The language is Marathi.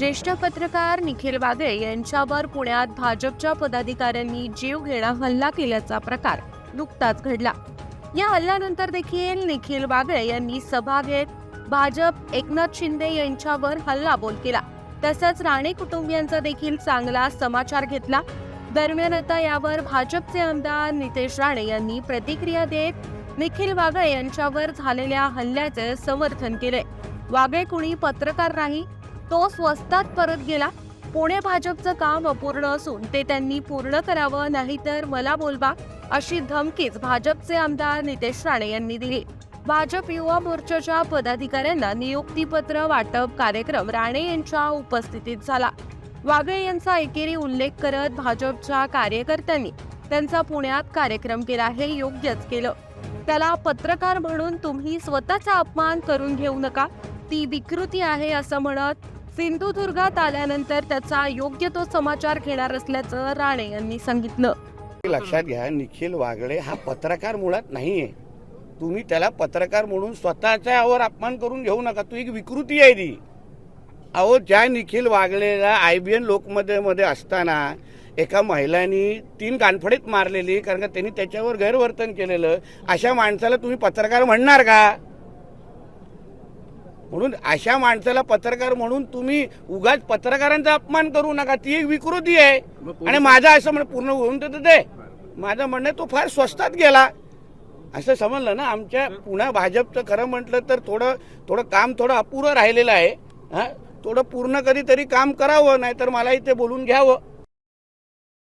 ज्येष्ठ पत्रकार निखिल वागळे यांच्यावर पुण्यात भाजपच्या पदाधिकाऱ्यांनी जीवघेणा हल्ला केल्याचा प्रकार नुकताच घडला. या हल्ल्यानंतर देखील निखिल वागळे यांनी सभा घेत भाजप एकनाथ शिंदे यांच्यावर हल्लाबोल केला. तसंच राणे कुटुंबियांचा देखील चांगला समाचार घेतला. दरम्यान आता यावर भाजपचे आमदार नितेश राणे यांनी प्रतिक्रिया देत निखिल वागळे यांच्यावर झालेल्या हल्ल्याचे समर्थन केले. वागळे कुणी पत्रकार नाही तो स्वस्तात परत गेला. पुणे भाजपचं काम अपूर्ण असून ते त्यांनी पूर्ण करावं नाहीतर मला बोलवा अशी धमकीच भाजपचे आमदार नितेश राणे यांनी दिली. भाजप युवा मोर्चाच्या पदाधिकाऱ्यांना नियुक्तीपत्र वाटप कार्यक्रम राणे यांच्या उपस्थितीत झाला. वागळे यांचा एकेरी उल्लेख करत भाजपच्या कार्यकर्त्यांनी त्यांचा पुण्यात कार्यक्रम केला हे योग्यच केलं. त्याला पत्रकार म्हणून तुम्ही स्वतःचा अपमान करून घेऊ नका. ती विकृती आहे असं म्हणत सिंधुदुर्गात आल्यानंतर त्याचा योग्य तो समाचार घेणार असल्याचं राणे यांनी सांगितलं. लक्षात घ्या निखिल वागळे हा पत्रकार मुळात नाहीये. तुम्ही त्याला पत्रकार म्हणून स्वतःच्या अपमान करून घेऊ नका. तू एक विकृती आहे ती. अहो ज्या निखिल वागळेला आय बी एन लोकमध्येमध्ये असताना एका महिलांनी तीन कानफडीत मारलेली कारण का त्यांनी त्याच्यावर गैरवर्तन केलेलं अशा माणसाला तुम्ही पत्रकार म्हणणार का? म्हणून अशा माणसाला पत्रकार म्हणून तुम्ही उगाच पत्रकारांचा अपमान करू नका. ती एक विकृती आहे. आणि माझं असं म्हण पूर्ण होऊन तर ते. माझं म्हणणं तो फार स्वस्तात गेला. असं समजलं ना? आमच्या पुन्हा भाजपचं खरं म्हटलं तर थोडं थोडं काम थोडं अपुरं राहिलेलं आहे. हा? थोडं पूर्ण कधीतरी काम करावं नाहीतर मला इथे बोलून घ्यावं.